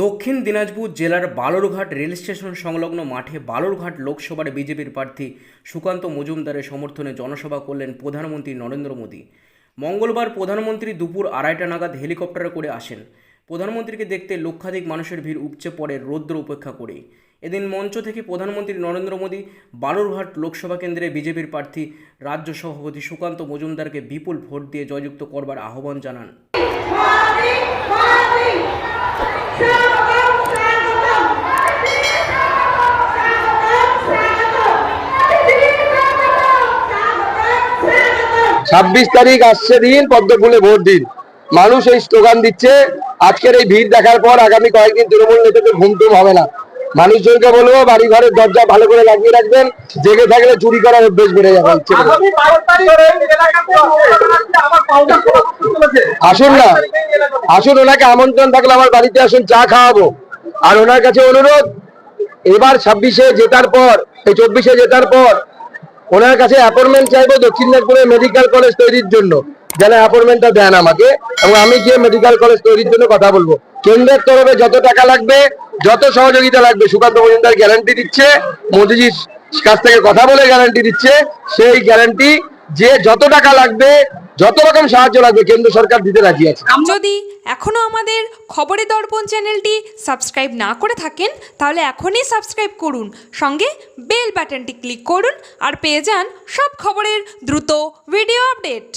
দক্ষিণ দিনাজপুর জেলার Balurghat rail station সংলগ্ন মাঠে বালুরঘাট লোকসভার বিজেপির প্রার্থী সুকান্ত মজুমদারের সমর্থনে জনসভা করলেন প্রধানমন্ত্রী নরেন্দ্র মোদী। মঙ্গলবার প্রধানমন্ত্রী দুপুর আড়াইটা নাগাদ হেলিকপ্টারে করে আসেন। প্রধানমন্ত্রীকে দেখতে লক্ষাধিক মানুষের ভিড় উপচে পড়ে রৌদ্র উপেক্ষা করে এদিন মঞ্চ থেকে প্রধানমন্ত্রী নরেন্দ্র মোদী বালুরঘাট লোকসভা কেন্দ্রে বিজেপির প্রার্থী রাজ্য সভাপতি সুকান্ত মজুমদারকে বিপুল ভোট দিয়ে জয়যুক্ত করবার আহ্বান জানান। ছাব্বিশ তারিখ আসছে দিন পদ্ম পদ্মফুলে ভোট দিন। মানুষ এই স্লোগান দিচ্ছে আজকের এই ভিড় দেখার পর আগামী কয়েকদিন তৃণমূল নেতাদের ঘুম টুম হবে না। মানুষজনকে বলব বাড়ি ঘরের দরজা ভালো করে লাগিয়ে রাখবেন জেগে থাকলে চুরি করার অভ্যেস বেড়ে যাবে। চলেছে আসুন না। আসুন ওনাকে আমন্ত্রণ থাকলে আমার বাড়িতে আসুন চা খাওয়াবো। আর ওনার কাছে অনুরোধ এবার ছাব্বিশে জেতার পর এই চব্বিশে জেতার পর ওনার কাছে অ্যাপয়েন্টমেন্ট চাইব দক্ষিণ দিনাজপুরে মেডিকেল কলেজ তৈরির জন্য। যেন অ্যাপয়েন্টমেন্টটা দেন আমাকে এবং আমি গিয়ে মেডিকেল কলেজ তৈরির জন্য কথা বলব। কেন্দ্রের তরফে যত টাকা লাগবে, যত সহযোগিতা লাগবে, সুকান্ত মজুমদার গ্যারান্টি দিচ্ছে, মোদিজির কাছ থেকে কথা বলে গ্যারান্টি দিচ্ছে, সেই গ্যারান্টি যে যত টাকা লাগবে, যত রকম সাহায্য লাগবে কেন্দ্র সরকার দিতে রাজি আছে। যদি এখনও আমাদের খবরে দর্পণ চ্যানেলটি সাবস্ক্রাইব না করে থাকেন, তাহলে এখনই সাবস্ক্রাইব করুন। সঙ্গে বেল বাটনটি ক্লিক করুন আর পেয়ে যান সব খবরের দ্রুত ভিডিও আপডেট।